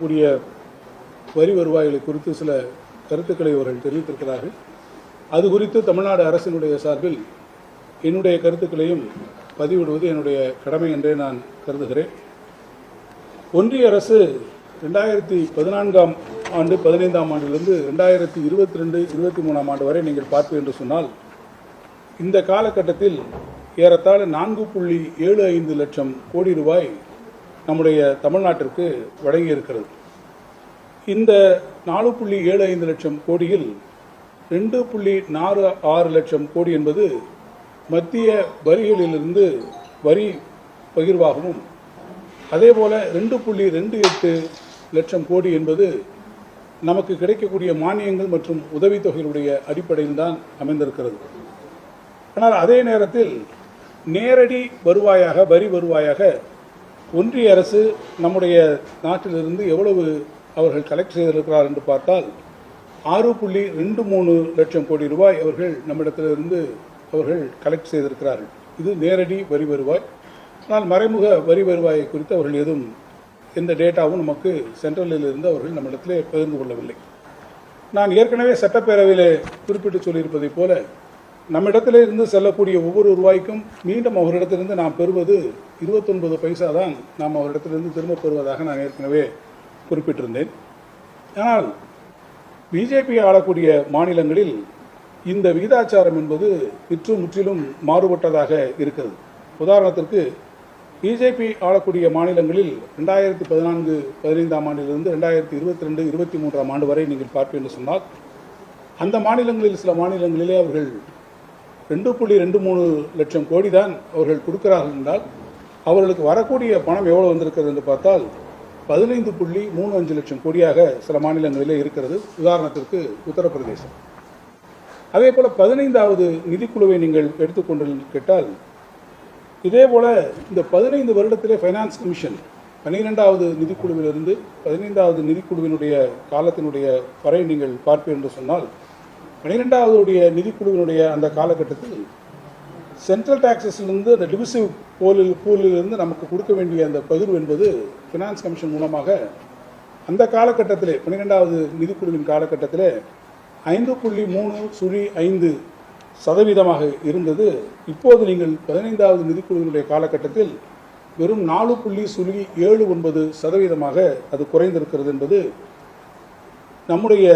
கூடிய வரி வருவாய்களை குறித்து சில கருத்துக்களை அவர்கள் தெரிவித்திருக்கிறார்கள். அது குறித்து தமிழ்நாடு அரசினுடைய சார்பில் என்னுடைய கருத்துக்களையும் பதிவிடுவது என்னுடைய கடமை என்றே நான் கருதுகிறேன். ஒன்றிய அரசு ரெண்டாயிரத்தி பதினான்காம் ஆண்டு பதினைந்தாம் ஆண்டிலிருந்து ரெண்டாயிரத்தி இருபத்தி ரெண்டு இருபத்தி மூணாம் ஆண்டு வரை நீங்கள் பார்த்து என்று சொன்னால் இந்த காலகட்டத்தில் ஏறத்தாழ நான்கு புள்ளி ஏழு ஐந்து லட்சம் கோடி ரூபாய் நம்முடைய தமிழ்நாட்டிற்கு வழங்கியிருக்கிறது இந்த நாலு புள்ளி ஏழு ஐந்து லட்சம் கோடியில் ரெண்டு புள்ளி நாலு ஆறு லட்சம் கோடி என்பது மத்திய வரிகளிலிருந்து வரி பகிர்வாகவும் அதே போல் ரெண்டு புள்ளி ரெண்டு எட்டு லட்சம் கோடி என்பது நமக்கு கிடைக்கக்கூடிய மானியங்கள் மற்றும் உதவித்தொகைகளுடைய அடிப்படையில் தான் அமைந்திருக்கிறது. ஆனால் அதே நேரத்தில் நேரடி வருவாயாக வரி வருவாயாக ஒன்றிய அரசு நம்முடைய நாட்டிலிருந்து எவ்வளவு அவர்கள் கலெக்ட் செய்திருக்கிறார் என்று பார்த்தால் ஆறு புள்ளி ரெண்டு மூணு லட்சம் கோடி ரூபாய் அவர்கள் நம்மிடத்திலிருந்து அவர்கள் கலெக்ட் செய்திருக்கிறார்கள். இது நேரடி வரி வருவாய். ஆனால் மறைமுக வரி வருவாயை குறித்து அவர்கள் எதுவும் எந்த டேட்டாவும் நமக்கு சென்ட்ரலில் இருந்து அவர்கள் நம்மிடத்திலே பகிர்ந்து கொள்ளவில்லை. நான் ஏற்கனவே சட்டப்பேரவையில் குறிப்பிட்டு சொல்லியிருப்பதைப் போல நம்மிடத்தில் இருந்து செல்லக்கூடிய ஒவ்வொரு ரூபாய்க்கும் மீண்டும் அவரிடத்திலிருந்து நாம் பெறுவது இருபத்தொன்பது பைசா தான் நாம் அவரிடத்திலிருந்து திரும்ப பெறுவதாக நான் ஏற்கனவே குறிப்பிட்டிருந்தேன். ஆனால் பிஜேபி ஆளக்கூடிய மாநிலங்களில் இந்த விகிதாச்சாரம் என்பது விற்று முற்றிலும் மாறுபட்டதாக இருக்கிறது. உதாரணத்திற்கு பிஜேபி ஆளக்கூடிய மாநிலங்களில் ரெண்டாயிரத்தி பதினான்கு பதினைந்தாம் ஆண்டிலிருந்து ரெண்டாயிரத்தி இருபத்தி ரெண்டு இருபத்தி மூன்றாம் ஆண்டு வரை நீங்கள் பார்ப்பீர்கள் என்று சொன்னால் அந்த மாநிலங்களில் சில மாநிலங்களிலே அவர்கள் ரெண்டு புள்ளி ரெண்டு மூணு லட்சம் கோடி தான் அவர்கள் கொடுக்கிறார்கள் என்றால் அவர்களுக்கு வரக்கூடிய பணம் எவ்வளோ வந்திருக்கிறது என்று பார்த்தால் பதினைந்து புள்ளி மூணு அஞ்சு லட்சம் கோடியாக சில மாநிலங்களிலே இருக்கிறது. உதாரணத்திற்கு உத்தரப்பிரதேசம். அதே போல் பதினைந்தாவது நிதிக்குழுவை நீங்கள் எடுத்துக்கொண்டு கேட்டால் இதே போல் இந்த பதினைந்து வருடத்திலே ஃபைனான்ஸ் கமிஷன் பன்னிரெண்டாவது நிதிக்குழுவிலிருந்து பதினைந்தாவது நிதிக்குழுவினுடைய காலத்தினுடைய வரை நீங்கள் பார்ப்பீர்கள் என்று சொன்னால் பனிரெண்டாவதுடைய நிதிக்குழுவினுடைய அந்த காலகட்டத்தில் சென்ட்ரல் டாக்ஸஸ்லேருந்து அந்த டிவிசிவ் போலில் பூலிலிருந்து நமக்கு கொடுக்க வேண்டிய அந்த பகிர்வு என்பது ஃபினான்ஸ் கமிஷன் மூலமாக அந்த காலகட்டத்தில் பன்னிரெண்டாவது நிதிக்குழுவின் காலகட்டத்தில் ஐந்து புள்ளி மூணு சுழி ஐந்து சதவீதமாக இருந்தது. இப்போது நீங்கள் பதினைந்தாவது நிதிக்குழுவினுடைய காலகட்டத்தில் வெறும் நாலு புள்ளி சுழி ஏழு ஒன்பது சதவீதமாக அது குறைந்திருக்கிறது என்பது நம்முடைய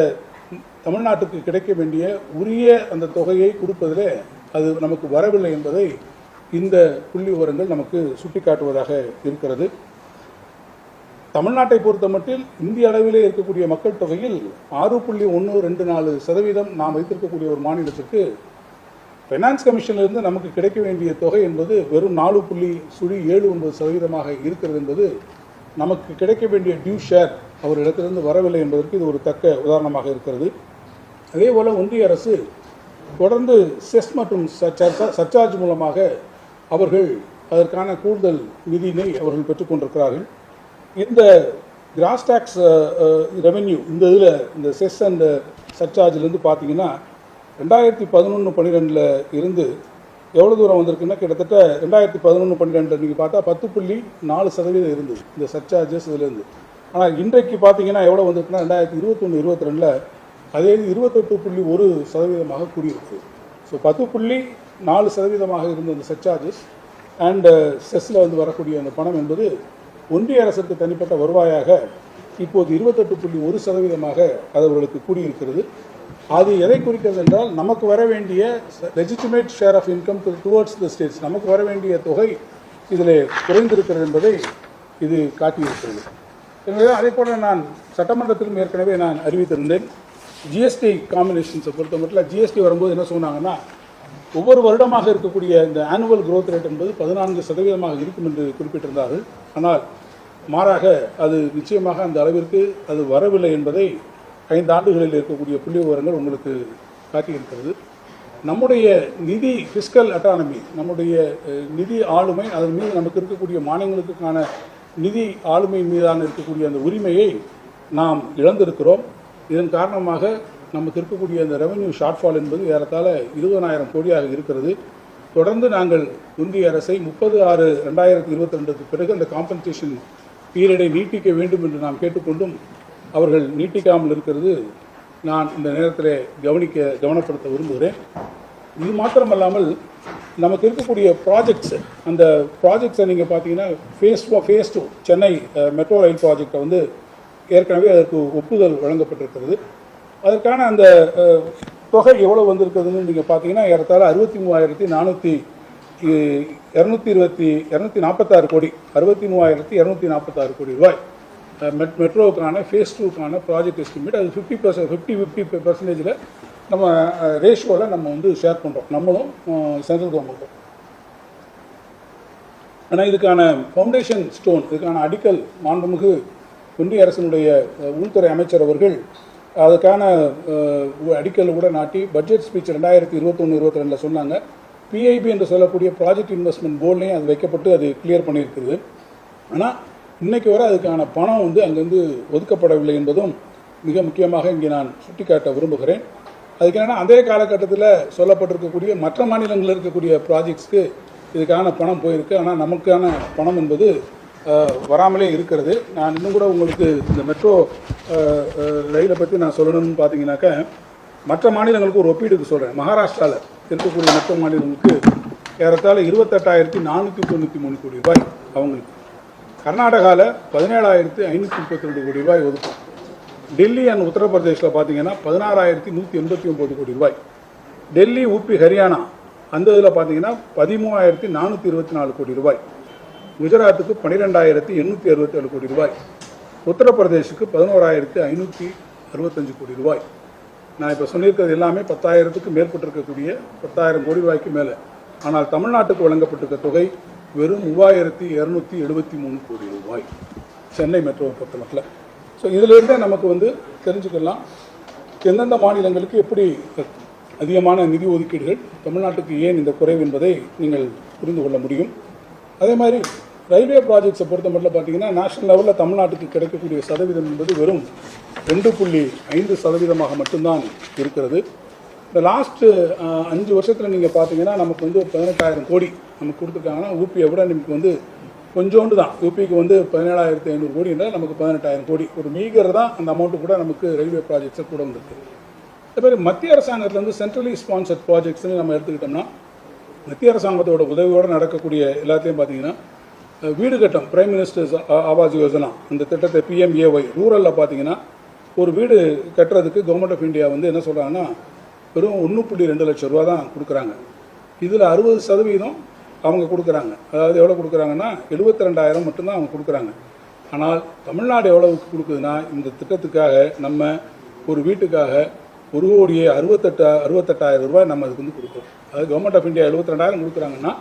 தமிழ்நாட்டுக்கு கிடைக்க வேண்டிய உரிய அந்த தொகையை கொடுப்பதிலே அது நமக்கு வரவில்லை என்பதை இந்த புள்ளி விவரங்கள் நமக்கு சுட்டிக்காட்டுவதாக இருக்கிறது. தமிழ்நாட்டை பொறுத்த மட்டில் இந்திய அளவிலே இருக்கக்கூடிய மக்கள் தொகையில் ஆறு புள்ளி ஒன்று ரெண்டு நாலு சதவீதம் நாம் வைத்திருக்கக்கூடிய ஒரு மாநிலத்திற்கு ஃபைனான்ஸ் கமிஷனிலிருந்து நமக்கு கிடைக்க வேண்டிய தொகை என்பது வெறும் நாலு புள்ளி சுழி ஏழு ஒன்பது சதவீதமாக இருக்கிறது என்பது நமக்கு கிடைக்க வேண்டிய டியூ ஷேர் அவரிடத்திலிருந்து வரவில்லை என்பதற்கு இது ஒரு தக்க உதாரணமாக இருக்கிறது. அதே போல் ஒன்றிய அரசு தொடர்ந்து செஸ் மற்றும் சர்ச்சார்ஜ் மூலமாக அவர்கள் அதற்கான கூடுதல் நிதியினை அவர்கள் பெற்றுக்கொண்டிருக்கிறார்கள் இந்த கிராஸ் டேக்ஸ் ரெவென்யூ இந்த இதில் இந்த செஸ் அண்ட் சர்ச்சார்ஜிலேருந்து பார்த்தீங்கன்னா ரெண்டாயிரத்தி பதினொன்று பன்னிரெண்டில் இருந்து எவ்வளோ தூரம் வந்திருக்குன்னா கிட்டத்தட்ட ரெண்டாயிரத்தி பதினொன்று பன்னிரெண்டு நீங்கள் பார்த்தா பத்து புள்ளி நாலு சதவீதம் இருந்தது இந்த சர்ச்சார்ஜஸ் இதுலேருந்து. ஆனால் இன்றைக்கு பார்த்தீங்கன்னா எவ்வளோ வந்திருக்குன்னா ரெண்டாயிரத்தி இருபத்தொன்று இருபத்தி ரெண்டில் அதே இது இருபத்தெட்டு புள்ளி ஒரு சதவீதமாக கூறியிருக்கு ஸோ பத்து புள்ளி நாலு சதவீதமாக இருந்த அந்த சர்ச்சார்ஜஸ் அண்டு செஸ்ஸில் வந்து வரக்கூடிய அந்த பணம் என்பது ஒன்றிய அரசுக்கு தனிப்பட்ட வருவாயாக இப்போது இருபத்தெட்டு புள்ளி ஒரு சதவீதமாக அது அவர்களுக்கு கூடியிருக்கிறது. அது எதை குறிக்கிறது என்றால் நமக்கு வர வேண்டிய legitimate share of income towards the states நமக்கு வர வேண்டிய தொகை இதில் குறைந்திருக்கிறது என்பதை இது காட்டியிருக்கிறது. எனவே அதே போல நான் சட்டமன்றத்திலும் ஏற்கனவே நான் அறிவித்திருந்தேன். ஜிஎஸ்டி காம்பினேஷன்ஸை பொறுத்த மட்டும் ஜிஎஸ்டி வரும்போது என்ன சொன்னாங்கன்னா ஒவ்வொரு வருடமாக இருக்கக்கூடிய இந்த ஆனுவல் க்ரோத் ரேட் என்பது பதினான்கு சதவீதமாக இருக்கும் என்று குறிப்பிட்டிருந்தார்கள். ஆனால் மாறாக அது நிச்சயமாக அந்த அளவிற்கு அது வரவில்லை என்பதை ஐந்து ஆண்டுகளில் இருக்கக்கூடிய புள்ளி விவரங்கள் உங்களுக்கு காட்டியிருக்கிறது. நம்முடைய நிதி ஃபிஸ்கல் அட்டானமி நம்முடைய நிதி ஆளுமை அதன் மீது நமக்கு இருக்கக்கூடிய மாநிலங்களுக்கான நிதி ஆளுமை மீதான இருக்கக்கூடிய அந்த உரிமையை நாம் இழந்திருக்கிறோம். இதன் காரணமாக நமக்கு இருக்கக்கூடிய அந்த ரெவென்யூ ஷார்ட்ஃபால் என்பது ஏறத்தாழ இருபதனாயிரம் கோடியாக இருக்கிறது. தொடர்ந்து நாங்கள் ஒன்றிய அரசை முப்பது ஆறு ரெண்டாயிரத்தி இருபத்தி ரெண்டுக்கு பிறகு அந்த காம்பன்சேஷன் பீரியடை நீட்டிக்க வேண்டும் என்று நாம் கேட்டுக்கொண்டும் அவர்கள் நீட்டிக்காமல் இருக்கிறது நான் இந்த நேரத்தில் கவனிக்க கவனப்படுத்த விரும்புகிறேன். இது மாத்திரமல்லாமல் நமக்கு இருக்கக்கூடிய ப்ராஜெக்ட்ஸு அந்த ப்ராஜெக்ட்ஸை நீங்கள் பார்த்தீங்கன்னா phase phase two Chennai metro rail ப்ராஜெக்டை வந்து ஏற்கனவே அதற்கு ஒப்புதல் வழங்கப்பட்டிருக்கிறது. அதற்கான அந்த தொகை எவ்வளோ வந்திருக்குதுன்னு நீங்கள் பார்த்தீங்கன்னா ஏறத்தாழ அறுபத்தி மூவாயிரத்தி நானூற்றி இரநூத்தி இருபத்தி இரநூத்தி நாற்பத்தாறு கோடி அறுபத்தி மூவாயிரத்தி இரநூத்தி நாற்பத்தாறு கோடி ரூபாய். மெட் மெட்ரோவுக்கான ஃபேஸ் டூக்கான ப்ராஜெக்ட் எஸ்டிமேட் அது ஃபிஃப்டி பர்சன்ட் ஃபிஃப்டி ஃபிஃப்டி பர்சன்டேஜில் நம்ம ரேஷியோவில் நம்ம வந்து ஷேர் பண்ணுறோம் நம்மளும் சென்ட்ரல் கவர்மெண்ட்டும் ஆனால் இதுக்கான ஃபவுண்டேஷன் ஸ்டோன் இதுக்கான அடிக்கல் மாண்புமிகு ஒன்றிய அரசினுடைய உள்துறை அமைச்சர் அவர்கள் அதுக்கான அடிக்கல் கூட நாட்டி பட்ஜெட் ஸ்பீச் ரெண்டாயிரத்தி இருபத்தொன்று இருபத்தி ரெண்டில் சொன்னாங்க பிஐபி என்று சொல்லக்கூடிய ப்ராஜெக்ட் இன்வெஸ்ட்மெண்ட் போர்ட்லேயும் அது வைக்கப்பட்டு அது கிளியர் பண்ணியிருக்குது. ஆனால் இன்றைக்கு வரை அதுக்கான பணம் வந்து அங்கேருந்து ஒதுக்கப்படவில்லை என்பதும் மிக முக்கியமாக இங்கே நான் சுட்டிக்காட்ட விரும்புகிறேன். அதுக்கு என்னென்னா அதே காலகட்டத்தில் சொல்லப்பட்டிருக்கக்கூடிய மற்ற மாநிலங்களில் இருக்கக்கூடிய ப்ராஜெக்ட்ஸ்க்கு இதுக்கான பணம் போயிருக்கு. ஆனால் நமக்கான பணம் என்பது வராமலே இருக்கிறது. நான் இன்னும் கூட உங்களுக்கு இந்த மெட்ரோ ரயிலை பற்றி நான் சொல்லணும்னு பார்த்தீங்கன்னாக்கா மற்ற மாநிலங்களுக்கு ஒரு ஒப்பீடுக்கு சொல்கிறேன் மகாராஷ்டிராவில் இருக்கக்கூடிய மற்ற மாநிலங்களுக்கு ஏறத்தாழ இருபத்தெட்டாயிரத்தி நானூற்றி தொண்ணூற்றி மூணு கோடி ரூபாய் அவங்களுக்கு. கர்நாடகாவில் பதினேழாயிரத்தி ஐநூற்றி முப்பத்தி ரெண்டு கோடி ரூபாய் ஒதுக்கும். டெல்லி அண்ட் உத்தரப்பிரதேசில் பார்த்தீங்கன்னா பதினாறாயிரத்தி நூற்றி எண்பத்தி ஒம்பது கோடி ரூபாய். டெல்லி உபி ஹரியானா அந்த இதில் பார்த்தீங்கன்னா பதிமூவாயிரத்தி நானூற்றி இருபத்தி நாலு கோடி ரூபாய். குஜராத்துக்கு பன்னிரெண்டாயிரத்தி எண்ணூற்றி அறுபத்தேழு கோடி ரூபாய். உத்தரப்பிரதேசுக்கு பதினோராயிரத்தி ஐநூற்றி அறுபத்தஞ்சு கோடி ரூபாய். நான் இப்போ சொல்லியிருக்கிறது எல்லாமே பத்தாயிரத்துக்கு மேற்பட்டிருக்கக்கூடிய பத்தாயிரம் கோடி ரூபாய்க்கு மேலே. ஆனால் தமிழ்நாட்டுக்கு வழங்கப்பட்டிருக்க தொகை வெறும் மூவாயிரத்தி இரநூத்தி எழுபத்தி மூணு கோடி ரூபாய். சென்னை மெட்ரோவை பொறுத்தமட்டில். ஸோ இதிலிருந்தே நமக்கு வந்து தெரிஞ்சுக்கலாம் எந்தெந்த மாநிலங்களுக்கு எப்படி அதிகமான நிதி ஒதுக்கீடுகள் தமிழ்நாட்டுக்கு ஏன் இந்த குறைவு என்பதை நீங்கள் புரிந்து கொள்ள முடியும். அதே மாதிரி ரயில்வே ப்ராஜெக்ட்ஸை பொறுத்த மட்டும் பார்த்தீங்கன்னா நேஷனல் லெவலில் தமிழ்நாட்டுக்கு கிடைக்கக்கூடிய சதவீதம் என்பது வெறும் ரெண்டு புள்ளி ஐந்து சதவீதமாக மட்டும்தான் இருக்கிறது. இந்த லாஸ்ட்டு அஞ்சு வருஷத்தில் நீங்கள் பார்த்தீங்கன்னா நமக்கு வந்து ஒரு பதினெட்டாயிரம் கோடி நமக்கு கொடுத்துருக்காங்கன்னா ஊபியை விட நமக்கு வந்து கொஞ்சோண்டு தான். யூபிக்கு வந்து பதினேழாயிரத்தி ஐநூறு கோடி என்றால் நமக்கு பதினெட்டாயிரம் கோடி. ஒரு மீகர் தான் அந்த அமௌண்ட்டு கூட நமக்கு ரயில்வே ப்ராஜெக்ட்ஸை கூட வந்திருக்கு. அதே மாதிரி மத்திய அரசாங்கத்துலேருந்து சென்ட்ரலி ஸ்பான்சர்ட் ப்ராஜெக்ட்ஸ்னு நம்ம எடுத்துக்கிட்டோம்னா மத்திய அரசாங்கத்தோட உதவியோடு நடக்கக்கூடிய எல்லாத்தையும் பார்த்தீங்கன்னா வீடு கட்டம் பிரைம் மினிஸ்டர்ஸ் ஆவாஸ் யோஜனா இந்த திட்டத்தை பிஎம்ஏஒய் ரூரலில் பார்த்தீங்கன்னா ஒரு வீடு கட்டுறதுக்கு கவர்மெண்ட் ஆஃப் இந்தியா வந்து என்ன சொல்கிறாங்கன்னா வெறும் ஒன்று புள்ளி ரெண்டு லட்சம் ரூபா தான் கொடுக்குறாங்க. இதில் அறுபது சதவீதம் அவங்க கொடுக்குறாங்க. அதாவது எவ்வளோ கொடுக்குறாங்கன்னா எழுபத்தி ரெண்டாயிரம் மட்டும்தான் அவங்க கொடுக்குறாங்க. ஆனால் தமிழ்நாடு எவ்வளவுக்கு கொடுக்குதுன்னா இந்த திட்டத்துக்காக நம்ம ஒரு வீட்டுக்காக ஒரு கோடியே அறுபத்தெட்டு அறுபத்தெட்டாயிரம் ரூபாய் நம்ம அதுக்கு வந்து கொடுக்குறோம். அது கவர்மெண்ட் ஆஃப் இந்தியா எழுபத்தி ரெண்டாயிரம் கொடுக்குறாங்கன்னா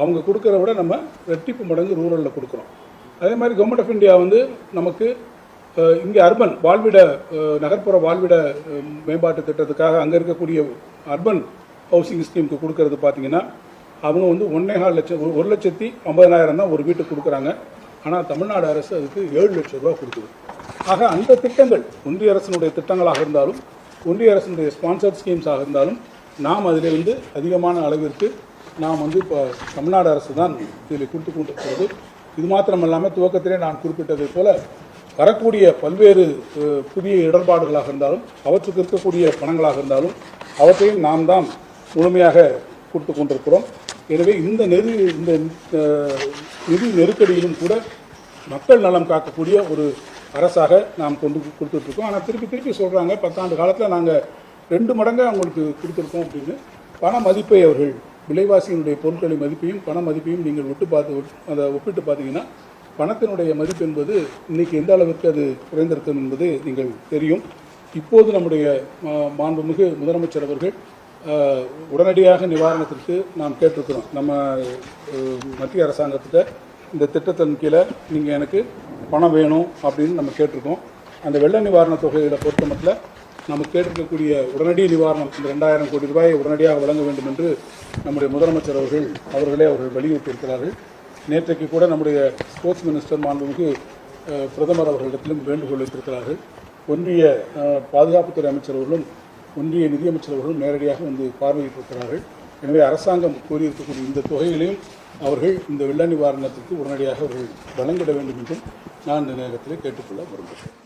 அவங்க கொடுக்குறத விட நம்ம ரெட்டிப்பு மடங்கு ரூரலில் கொடுக்குறோம். அதே மாதிரி கவர்மெண்ட் ஆஃப் இந்தியா வந்து நமக்கு இங்கே அர்பன் வாழ்விட நகர்ப்புற வாழ்விட மேம்பாட்டு திட்டத்துக்காக அங்கே இருக்கக்கூடிய அர்பன் ஹவுசிங் ஸ்கீமுக்கு கொடுக்கறது பார்த்தீங்கன்னா அவங்க வந்து ஒன்னேகால் லட்சம் ஒரு- லட்சத்தி ஐம்பதனாயிரம் தான் ஒரு வீட்டுக்கு கொடுக்குறாங்க. ஆனால் தமிழ்நாடு அரசு அதுக்கு ஏழு லட்சம் ரூபா கொடுக்குது. ஆக அந்த திட்டங்கள் ஒன்றிய அரசினுடைய திட்டங்களாக இருந்தாலும் ஒன்றிய அரசினுடைய ஸ்பான்சர் ஸ்கீம்ஸாக இருந்தாலும் நாம் அதில் வந்து அதிகமான அளவிற்கு நாம் வந்து இப்போ தமிழ்நாடு அரசு தான் இதில் கொடுத்து கொண்டிருக்கிறது. இது மாத்திரமல்லாமல் துவக்கத்திலே நான் குறிப்பிட்டதை போல வரக்கூடிய பல்வேறு புதிய இடர்பாடுகளாக இருந்தாலும் அவற்றுக்கு இருக்கக்கூடிய பணங்களாக இருந்தாலும் அவற்றையும் நாம் தான் முழுமையாக கொடுத்து கொண்டிருக்கிறோம். எனவே இந்த நெரு இந்த நிதி நெருக்கடியிலும் கூட மக்கள் நலம் காக்கக்கூடிய ஒரு அரசாக நாம் கொண்டு கொடுத்துட்ருக்கோம். ஆனால் திருப்பி திருப்பி சொல்கிறாங்க பத்தாண்டு காலத்தில் நாங்கள் ரெண்டு மடங்கு அவங்களுக்கு கொடுத்துருக்கோம் அப்படின்னு. பண மதிப்பை அவர்கள் விலைவாசியினுடைய பொருட்களின் மதிப்பையும் பண மதிப்பையும் நீங்கள் ஒட்டு பார்த்து அதை ஒப்பிட்டு பார்த்தீங்கன்னா பணத்தினுடைய மதிப்பு என்பது இன்றைக்கி எந்த அளவிற்கு அது குறைந்திருக்கும் என்பது நீங்கள் தெரியும். இப்போது நம்முடைய மா- மாண்புமிகு முதலமைச்சர் அவர்கள் உடனடியாக நிவாரணத்திற்கு நாம் கேட்டிருக்கிறோம். நம்ம மத்திய அரசாங்கத்திட்ட இந்த திட்டத்தின் கீழே நீங்கள் எனக்கு பணம் வேணும் அப்படின்னு நம்ம கேட்டிருக்கோம். அந்த வெள்ள நிவாரண தொகையில பொறுத்த மட்டில் நம்ம கேட்டிருக்கக்கூடிய உடனடி நிவாரணம் இந்த ரெண்டாயிரம் கோடி ரூபாயை உடனடியாக வழங்க வேண்டும் என்று நம்முடைய முதலமைச்சர் அவர்கள் அவர்களே அவர்கள் வலியுறுத்தியிருக்கிறார்கள். நேற்றைக்கு கூட நம்முடைய ஸ்போர்ட்ஸ் மினிஸ்டர் மாண்புமிகு பிரதமர் அவர்களிடத்திலும் வேண்டுகோள் வைத்திருக்கிறார்கள் ஒன்றிய பாதுகாப்புத்துறை அமைச்சர் அவர்களும் ஒன்றிய நிதியமைச்சர் அவர்களும் நேரடியாக வந்து பார்வையிட்டிருக்கிறார்கள். எனவே அரசாங்கம் கூறியிருக்கக்கூடிய இந்த தொகைகளையும் அவர்கள் இந்த வெள்ள நிவாரணத்திற்கு உடனடியாக அவர்கள் வழங்கிட வேண்டும் என்றும் நான் இந்த நேரத்தில் கேட்டுக்கொள்ள விரும்புகிறேன்.